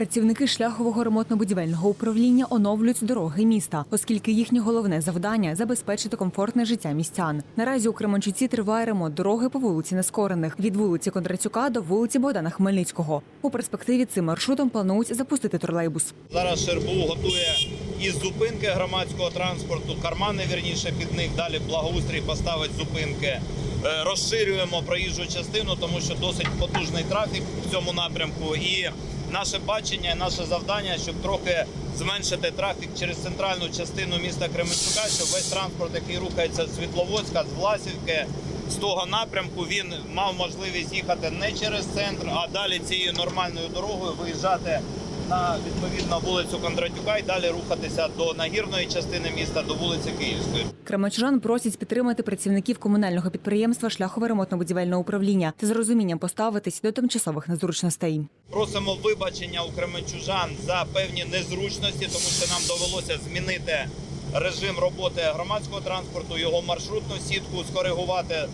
Працівники шляхового ремонтно-будівельного управління оновлюють дороги міста, оскільки їхнє головне завдання забезпечити комфортне життя містян. Наразі у Кременчуці триває ремонт дороги по вулиці Нескорених від вулиці Кондратюка до вулиці Богдана Хмельницького. У перспективі цим маршрутом планують запустити тролейбус. Зараз ШРБУ готує із зупинки громадського транспорту, кармани вірніше під них. Далі благоустрій поставить зупинки. Е, Розширюємо проїжджу частину, тому що досить потужний трафік в цьому напрямку. І наше бачення, наше завдання, щоб трохи зменшити трафік через центральну частину міста Кременчука, щоб весь транспорт, який рухається з Світловодська, з Власівки, з того напрямку, він мав можливість їхати не через центр, а далі цією нормальною дорогою виїжджати на відповідно вулицю Кондратюка і далі рухатися до нагірної частини міста, до вулиці Київської. Кременчужан просять підтримати працівників комунального підприємства шляхове ремонтно-будівельного управління та з розумінням поставитись до тимчасових незручностей. Просимо вибачення у кременчужан за певні незручності, тому що нам довелося змінити режим роботи громадського транспорту, його маршрутну сітку скоригувати.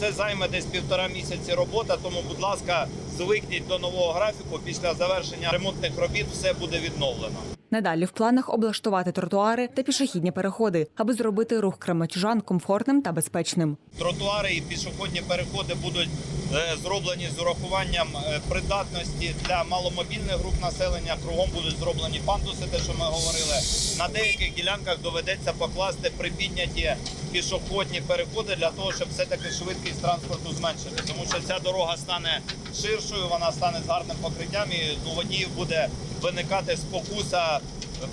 Це займе десь півтора місяці робота. Тому, будь ласка, звикніть до нового графіку. Після завершення ремонтних робіт все буде відновлено. Надалі в планах облаштувати тротуари та пішохідні переходи, аби зробити рух кременчужан комфортним та безпечним. Тротуари і пішохідні переходи будуть е, зроблені з урахуванням е, придатності для маломобільних груп населення. Кругом будуть зроблені пандуси, те, що ми говорили. На деяких ділянках доведеться покласти припідняті пішохідні переходи для того, щоб все таки швидкість транспорту зменшити. Тому що ця дорога стане ширшою, вона стане з гарним покриттям, і у водіїв буде виникати спокуса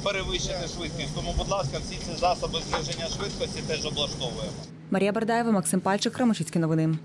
перевищити швидкість. Тому, будь ласка, всі ці засоби зниження швидкості теж облаштовуємо. Марія Бардаєва, Максим Пальчик, Кременчуцькі новини.